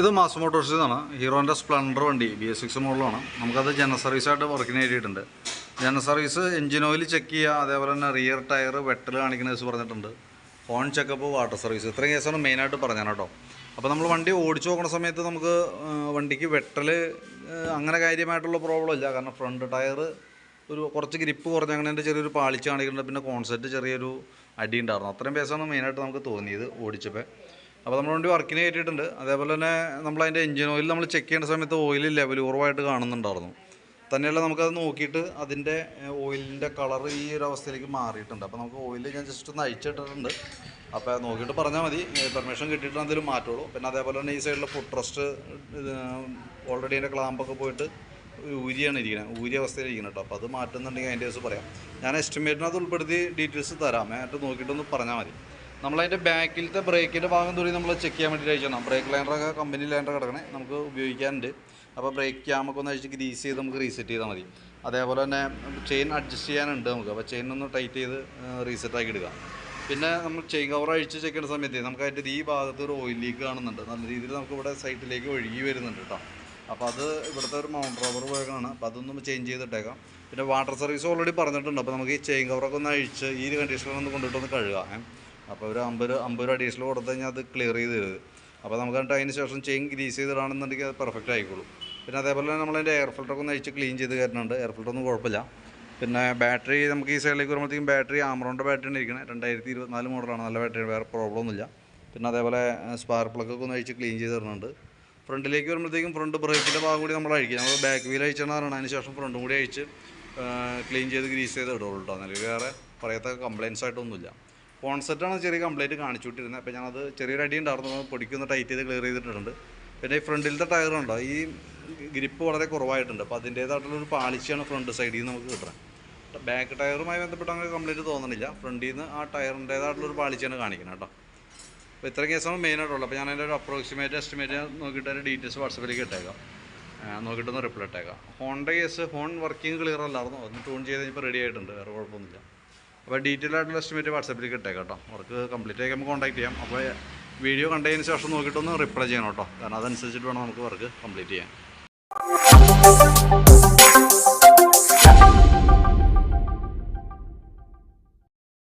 ഇത് മാസ് മോട്ടോഴ്സിൽ നിന്നാണ് ഹീറോന്റെ സ്പ്ലെൻഡർ വണ്ടി ബി എസ് സിക്സ് മോഡലാണ്. നമുക്കത് ജനറൽ സർവീസായിട്ട് വർക്കിന് കയറ്റിയിട്ടുണ്ട് general service engine oil check ചെയ്യുക അതേപോലെ തന്നെ റിയർ ടയർ വെട്ടൽ കാണിക്കുന്ന കേസ് പറഞ്ഞിട്ടുണ്ട്. ഹോൺ ചെക്കപ്പ് വാട്ടർ സർവീസ് ഇത്രയും കേസാണ് മെയിനായിട്ട് പറഞ്ഞത് കേട്ടോ. അപ്പോൾ നമ്മൾ വണ്ടി ഓടിച്ചു നോക്കുന്ന സമയത്ത് നമുക്ക് വണ്ടിക്ക് വെട്ടൽ അങ്ങനെ കാര്യമായിട്ടുള്ള പ്രോബ്ലം ഇല്ല. കാരണം ഫ്രണ്ട് ടയർ ഒരു കുറച്ച് ഗ്രിപ്പ് കുറഞ്ഞ അങ്ങനെ എന്റെ ചെറിയൊരു പാളിച്ച് കാണിക്കുന്നുണ്ട്. പിന്നെ കോൺസെപ്റ്റ് ചെറിയൊരു അടി ഉണ്ടായിരുന്നു. അത്രയും പേസാണ് മെയിനായിട്ട് നമുക്ക് തോന്നിയത് ഓടിച്ചപ്പോൾ അപ്പോൾ നമ്മൾ വണ്ടി വർക്കിന് കയറ്റിയിട്ടുണ്ട് അതേപോലെ തന്നെ നമ്മൾ അതിന്റെ എഞ്ചിൻ ഓയിൽ നമ്മൾ ചെക്ക് ചെയ്യേണ്ട സമയത്ത് ഓയിൽ ലെവൽ കുറവായിട്ട് കാണുന്നുണ്ടായിരുന്നു. തന്നെയല്ല നമുക്കത് നോക്കിയിട്ട് അതിന്റെ ഓയിലിന്റെ കളർ ഈ ഒരു അവസ്ഥയിലേക്ക് മാറിയിട്ടുണ്ട്. അപ്പോൾ നമുക്ക് ഓയിൽ ഞാൻ ജസ്റ്റ് ഒന്ന് അയച്ചിട്ടിട്ടുണ്ട് അപ്പോൾ നോക്കിയിട്ട് പറഞ്ഞാൽ മതി. പെർമിഷൻ കിട്ടിയിട്ട് എന്തെങ്കിലും മാറ്റുള്ളൂ. പിന്നെ അതേപോലെ തന്നെ ഈ സൈഡിലെ ഫുഡ് ട്രസ്റ്റ് ഓൾറെഡി അതിന്റെ ക്ലാമ്പൊക്കെ പോയിട്ട് ഊരിയാണ് ഇരിക്കുന്നത് ഊരിയ അവസ്ഥയിലിരിക്കുന്നത് കേട്ടോ അപ്പോൾ അത് മാറ്റുന്നുണ്ടെങ്കിൽ അതിന്റെ ദിവസം പറയാം. ഞാൻ എസ്റ്റിമേറ്റിനകത്ത് ഉൾപ്പെടുത്തി ഡീറ്റെയിൽസ് തരാം. എന്നിട്ട് നോക്കിയിട്ടൊന്ന് പറഞ്ഞാൽ മതി. നമ്മളതിന്റെ ബാക്കിലത്തെ ബ്രേക്കിന്റെ ഭാഗം കൂടി നമ്മൾ ചെക്ക് ചെയ്യാൻ വേണ്ടി അയച്ചണം ബ്രേക്ക് ലൈനറൊക്കെ കമ്പനി ലൈനർ കിടക്കണേ നമുക്ക് ഉപയോഗിക്കാനുണ്ട്. അപ്പോൾ ബ്രേക്ക് ക്യാമൊക്കെ ഒന്ന് അഴിച്ച് ഗ്രീസ് ചെയ്ത് നമുക്ക് റീസെറ്റ് ചെയ്താൽ മതി. അതേപോലെ തന്നെ ചെയിൻ അഡ്ജസ്റ്റ് ചെയ്യാനുണ്ട് നമുക്ക്. അപ്പോൾ ചെയിൻ ഒന്ന് ടൈറ്റ് ചെയ്ത് റീസെറ്റ് ആക്കി എടുക്കാം. പിന്നെ നമ്മൾ ചെയിൻ കവർ അഴിച്ച് ചെക്ക് ചെയ്യുന്ന സമയത്ത് നമുക്ക് അതിന്റെ ഈ ഭാഗത്ത് ഒരു ഓയിൽ ലീക്ക് കാണുന്നുണ്ട്. നല്ല രീതിയിൽ നമുക്ക് ഇവിടെ സൈറ്റിലേക്ക് ഒഴുകി വരുന്നുണ്ട് കേട്ടോ അപ്പോൾ അത് ഇവിടുത്തെ ഒരു മൗണ്ട് റബ്ബർ ഉപയോഗമാണ് അപ്പോൾ അതൊന്നും ചേഞ്ച് ചെയ്തിട്ടേക്കാം. പിന്നെ വാട്ടർ സർവീസ് ഓൾറെഡി പറഞ്ഞിട്ടുണ്ട്. അപ്പോൾ നമുക്ക് ഈ ചെയിൻ കവറൊക്കെ ഒന്ന് അഴിച്ച് ഈ കണ്ടീഷനിൽ ഒന്ന് കൊണ്ടിട്ടൊന്ന് കഴുകാം. അപ്പോൾ ഒരു അമ്പത് അമ്പത് രൂപ അഡീഷണൽ കൊടുത്തു കഴിഞ്ഞാൽ അത് ക്ലിയർ ചെയ്ത് തരുത് അപ്പോൾ നമുക്ക് എന്നിട്ട് അതിന് ശേഷം ചെയിൻ ഗ്രീസ് ചെയ്തിടാണെന്നുണ്ടെങ്കിൽ അത് പെർഫെക്റ്റ് ആയിക്കോളും. പിന്നെ അതേപോലെ തന്നെ നമ്മളതിന്റെ എയർ ഫിൽറ്ററൊക്കെ ഒന്ന് അഴിച്ച് ക്ലീൻ ചെയ്ത് കയറ്റുന്നുണ്ട് എയർ ഫിൽറ്റർ ഒന്നും കുഴപ്പമില്ല. പിന്നെ ബാറ്ററി നമുക്ക് ഈ സൈഡിലേക്ക് വരുമ്പോഴത്തേക്കും ബാറ്ററി ആമറോണിന്റെ ബാറ്ററിയാണ് ഇരിക്കുന്നത് രണ്ടായിരത്തി ഇരുപത്തിനാല് മോഡലാണ് നല്ല ബാറ്ററി വേറെ പ്രോബ്ലം ഒന്നുമില്ല. പിന്നെ അതേപോലെ സ്പാർക്ക് പ്ലഗ് ഒക്കെ ഒന്ന് അഴിച്ച് ക്ലീൻ ചെയ്ത് തരുന്നുണ്ട്. ഫ്രണ്ടിലേക്ക് വരുമ്പോഴത്തേക്കും ഫ്രണ്ട് ബ്രേക്കിന്റെ ഭാഗം കൂടി നമ്മൾ അഴിക്കുക നമ്മൾ ബാക്ക് വീൽ അഴിച്ചാണ് അതിന് ശേഷം ഫ്രണ്ടും കൂടി അഴിച്ച് ക്ലീൻ ചെയ്ത് ഗ്രീസ് ചെയ്ത് ഇടുള്ളൂ കേട്ടോ എന്നാലും വേറെ പറയത്തക്ക കംപ്ലയിൻസ് ആയിട്ടൊന്നുമില്ല. കോൺസെപ്റ്റാണ് ചെറിയ കംപ്ലൈന്റ് കാണിച്ചുകൊണ്ടിരുന്നത് അപ്പോൾ ഞാനത് ചെറിയൊരു അടി ഉണ്ടായിരുന്നു. പൊടിക്കുന്ന ടൈറ്റ് ചെയ്ത് ക്ലിയർ ചെയ്തിട്ടുണ്ട്. പിന്നെ ഈ ഫ്രണ്ടിലത്തെ ടയർ ഉണ്ടോ? ഈ ഗ്രിപ്പ് വളരെ കുറവായിട്ടുണ്ട്. അപ്പോൾ അതിന്റേതായിട്ടുള്ളൊരു പാളിച്ചയാണ് ഫ്രണ്ട് സൈഡിൽ നിന്ന് നമുക്ക് കിട്ടുന്നത് ബാക്ക് ടയറുമായി ബന്ധപ്പെട്ട് അങ്ങനെ കംപ്ലൈന്റ് തോന്നുന്നില്ല ഫ്രണ്ടിൽ നിന്ന് ആ ടയറിന്റേതായിട്ടുള്ള ഒരു പാളിച്ചാണ് കാണിക്കുന്നത് കേട്ടോ. അപ്പോൾ ഇത്ര കേസാണ് മെയിനായിട്ടുള്ളത് അപ്പോൾ ഞാൻ അതിന്റെ ഒരു അപ്രോക്സിമേറ്റ് എസ്റ്റിമേറ്റ് നോക്കിയിട്ട് അതിന്റെ ഡീറ്റെയിൽസ് വാട്സപ്പിലേക്ക് ഇട്ടേക്കാം. നോക്കിയിട്ടൊന്ന് റിപ്ലൈ ഇട്ടേക്കാം. Honda case phone working clear അല്ലായിരുന്നു. ഒന്ന് ട്യൂൺ ചെയ്ത് കഴിഞ്ഞപ്പോൾ റെഡി ആയിട്ടുണ്ട്. വേറെ കുഴപ്പമൊന്നുമില്ല. അപ്പോൾ ഡീറ്റെയിൽ ആയിട്ടുള്ള എസ്റ്റിമേറ്റ് വാട്സപ്പിലേക്ക് ഇട്ടേക്കാം കേട്ടോ അവർക്ക് കംപ്ലീറ്റ് ആയി നമുക്ക് കോൺടാക്ട് ചെയ്യാം. അപ്പോൾ വീഡിയോ കണ്ടതിന് ശേഷം നോക്കിയിട്ടൊന്ന് റിപ്ലൈ ചെയ്യണം കേട്ടോ. കാരണം അതനുസരിച്ചിട്ട് വേണം നമുക്ക് വർക്ക് കംപ്ലീറ്റ് ചെയ്യാൻ.